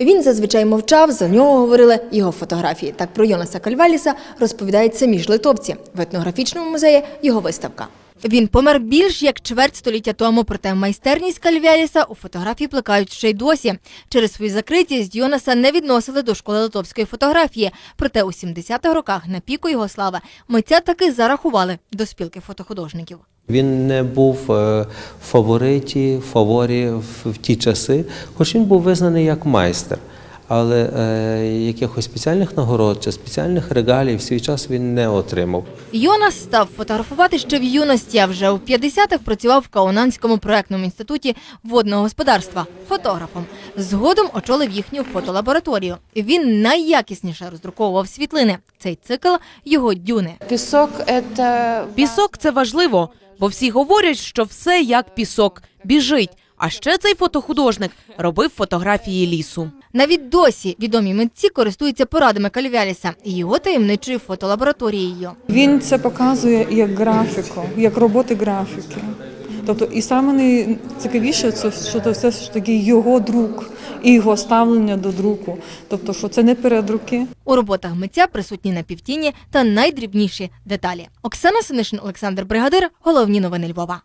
Він зазвичай мовчав, за нього говорили його фотографії. Так про Йонаса Кальваліса розповідають самі ж литовці. В етнографічному музеї його виставка. Він помер більш як чверть століття тому, проте майстерність Кальваліса у фотографії плекають ще й досі. Через свою закритість Йонаса не відносили до школи литовської фотографії. Проте у 70-х роках на піку його слави митця таки зарахували до спілки фотохудожників. Він не був е, фавориті, фаворі в ті часи, хоч він був визнаний як майстер. Але е, якихось спеціальних нагород чи спеціальних регалій в свій час він не отримав. Йонас став фотографувати ще в юності, а вже у 50-х працював в Каунанському проектному інституті водного господарства фотографом. Згодом очолив їхню фотолабораторію. Він найякісніше роздруковував світлини. Цей цикл його дюни. Пісок це Пісок це важливо, бо всі говорять, що все як пісок біжить. А ще цей фотохудожник робив фотографії лісу. Навіть досі відомі митці користуються порадами Кальвяліса і його таємничою фотолабораторією. Він це показує як графіку, як роботи графіки. Тобто, і саме найцікавіше, це що це все ж таки його друк і його ставлення до друку. Тобто, що це не передруки, У роботах митця присутні напівтіні та найдрібніші деталі. Оксана Синишин, Олександр Бригадир. Головні новини Львова.